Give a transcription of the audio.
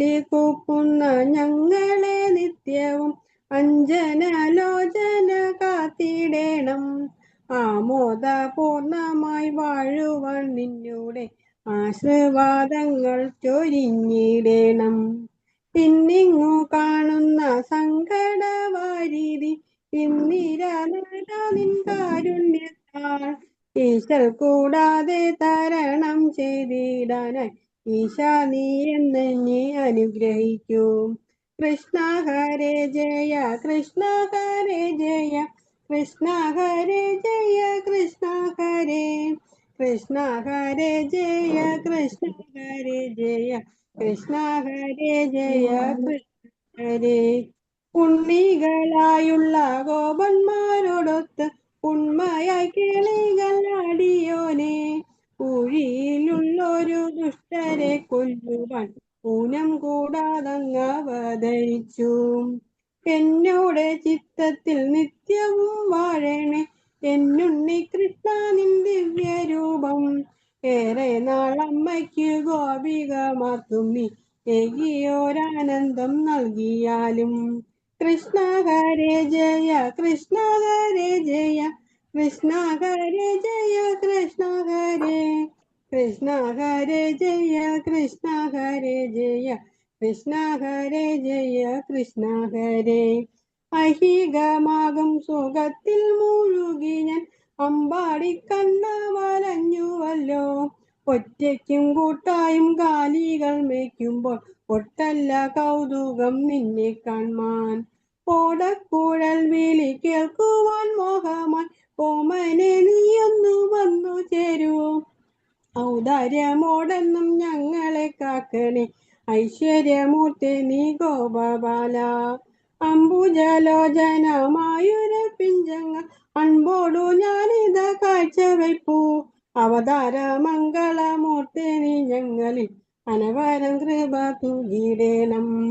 ചൊല്ലി കൂപ്പുന്ന ഞങ്ങളെ നിത്യവും അഞ്ജനലോചന കാത്തിടേണം. ആമോദപൂർണമായി വാഴുവാൻ നിന്നൂടെ ആശീർവാദങ്ങൾ ചൊരിഞ്ഞിടേണം. പിന്നിങ്ങു കാണുന്ന സങ്കടവാരീതി ഇന്നിര നിൻ ഈശൽ കൂടാതെ തരണം ചെയ്തിടാനായി ഈശ നീ എന്നെ അനുഗ്രഹിക്കൂ. കൃഷ്ണ ഹരേ ജയ കൃഷ്ണ ഹരേ ജയ കൃഷ്ണ ഹരേ ജയ കൃഷ്ണ ഹരേ. കൃഷ്ണ ഹരേ ജയ കൃഷ്ണ ഹരേ ജയ കൃഷ്ണ ഹരേ ജയ കൃഷ്ണ ഹരേ. പുണ്ണികളായുള്ള ഗോപന്മാരോടൊത്ത് ഉണ്മയായി ഊഴിയിലുള്ളൊരു ദുഷ്ടരെ കൊല്ലുവാൻ പൂനം കൂടാതങ്ങ് അവതരിച്ചു എന്നോടെ ചിത്തത്തിൽ നിത്യവും വാഴണേ. എന്നുണ്ണി കൃഷ്ണ നിൻ ദിവ്യരൂപം. ഏറെ നാളമ്മയ്ക്ക് ഗോപിക നീ ഏകിയോരാനന്ദം നൽകിയാലും. കൃഷ്ണ ജയ കൃഷ്ണ ജയ കൃഷ്ണ ജയ കൃഷ്ണ കൃഷ്ണ ഹരേ ജയ കൃഷ്ണ ഹരേ ജയ കൃഷ്ണ ഹരേ ജയ കൃഷ്ണ ഹരേ. അഹികമാകും സുഖത്തിൽ മുഴുകി ഞാൻ. അമ്പാടി കണ്ണ വലഞ്ഞുവല്ലോ. ഒറ്റയ്ക്കും കൂട്ടായും കാലികൾ മേയ്ക്കുമ്പോൾ ഒട്ടല്ല കൗതുകം നിന്നെ കാൺമാൻ ഓടക്കുഴൽ വിളി കേൾക്കുവാൻ മോഹമായി. ഓമനെ നീയൊന്നു വന്നു ചേരൂ. ഔദാര്യമോടെന്നും ഞങ്ങളെ കാക്കണേ. ഐശ്വര്യമൂർത്തി നീ ഗോപബാല. അംബുജലോചനമായൊരു പിഞ്ചങ്ങ അൻപോടു കാഴ്ച കാഴ്ചവയ്പ്പു അവതാര മംഗളമൂർത്തി നീ ഞങ്ങളിൽ. അനവരം കൃപ തുകിടേണം.